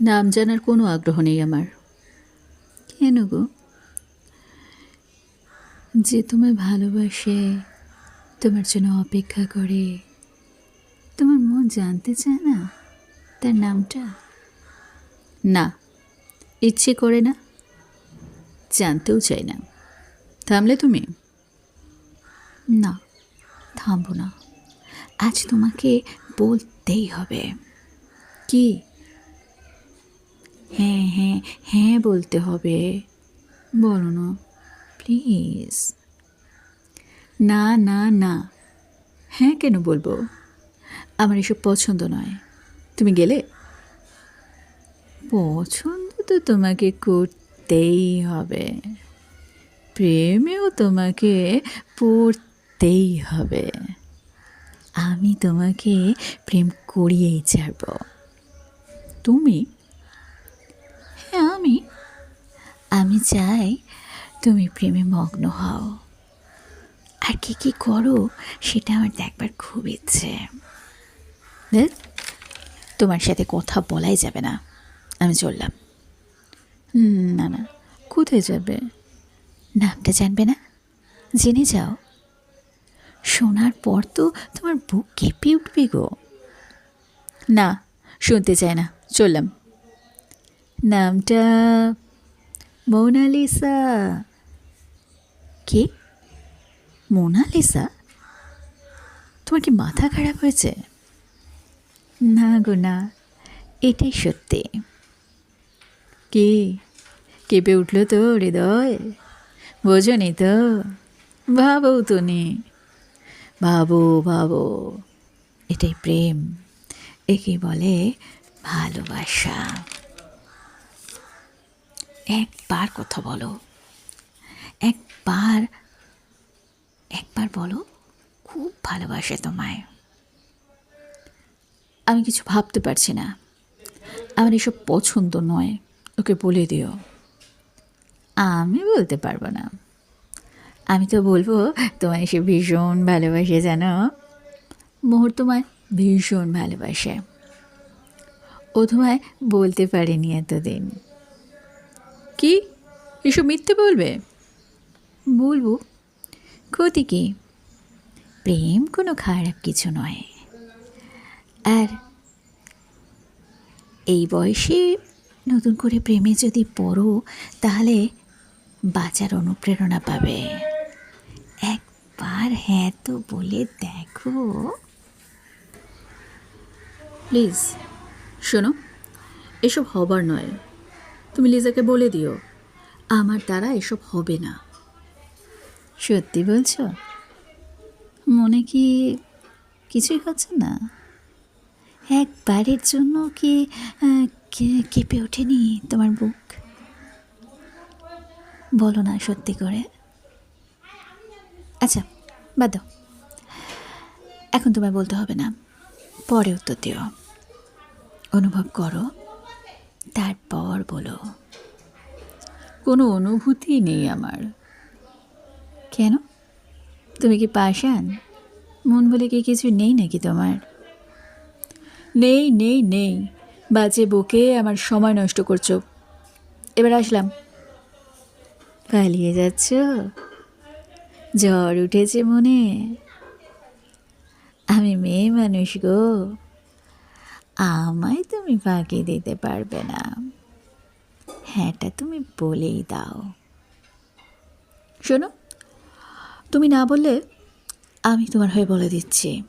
নাম জানার কোনো আগ্রহ নেই আমার। কেন গো? যে তোমায় ভালোবাসে, তোমার জন্য অপেক্ষা করে। তোমার মন জানতে চায় না, তার নামটা? না, ইচ্ছে করে না, জানতেও চাই না। থামলে তুমি? না, থামবো না। আজ তোমাকে বলতেই হবে। কি? হ্যাঁ বলতে হবে। বলো না, প্লিজ। না না না। হ্যাঁ কেন বলব? আমার এসব পছন্দ নয়। তুমি গেলে? পছন্দ তো তোমাকে করতেই হবে। প্রেমেও তোমাকে পড়তেই হবে। আমি তোমাকে প্রেম করিয়েই ছাড়ব। তুমি আমি। আমি চাই তুমি প্রেমে মগ্ন হও। আর কি কি করো সেটা আমার দেখবার খুব ইচ্ছে। তোমার সাথে কথা বলাই যাবে না। আমি চললাম। না না, কোথায় যাবে? নামটা জানবে না? জেনে যাও। শোনার পর তো তোমার বুক কেঁপে উঠবে গো। না, শুনতে চায় না। চললাম। নামটা মোনালিসা কে? মোনালিসা তোমার কি মাথা খারাপ হয়েছে? না গো, না। এটাই সত্যি। কি? কেঁপে উঠল তো হৃদয়? বোঝনি তো। ভাবো তুমি। ভাবো ভাবো। এটাই প্রেম। একে বলে ভালোবাসা। একবার কথা বলো। একবার একবার বলো, খুব ভালোবাসে তোমায়। আমি কিছু ভাবতে পারছি না। আমার এসব পছন্দ নয়, ওকে বলে দিও। আমি বলতে পারব না। আমি তো বলব, তোমায় সে ভীষণ ভালোবাসে, জানো? মোহর তোমায় ভীষণ ভালোবাসে। ও তোমায় বলতে পারেনি এতদিন। কি? এসব মিথ্যে বলবে? বলব। ক্ষতি কি? প্রেম কোনো খারাপ কিছু নয়। আর এই বয়সে নতুন করে প্রেমে যদি পড়ো তাহলে বাঁচার অনুপ্রেরণা পাবে। একবার হ্যাঁ তো বলে দেখো। প্লিজ। শোনো এসব হবার নয়। তুমি লিজাকে বলে দিও। আমার দ্বারা এসব হবে না। সত্যি বলছো? মনে কি কিছুই হচ্ছে না? একবারের জন্য কি, কেঁপে ওঠেনি তোমার বুক? বলো না সত্যি করে। আচ্ছা বাদ দাও। এখন তোমায় বলতে হবে না। পরে উত্তর দিও। অনুভব করো। তারপর বলো। কোনো অনুভূতি নেই আমার। কেন? তুমি কি পাশান মন বলে কি কিছু নেই নাকি তোমার? নেই নেই নেই। বাজে বকে আমার সময় নষ্ট করছ। এবার আসলাম। পালিয়ে যাচ্ছ? ঝড় উঠেছে মনে। আমি মেয়ে মানুষ গো। আমায় তুমি ফাঁকি দিতে পারবে না। হ্যাঁটা তুমি বলেই দাও। শোনো, তুমি না বললে আমি তোমার হয়ে বলে দিচ্ছি।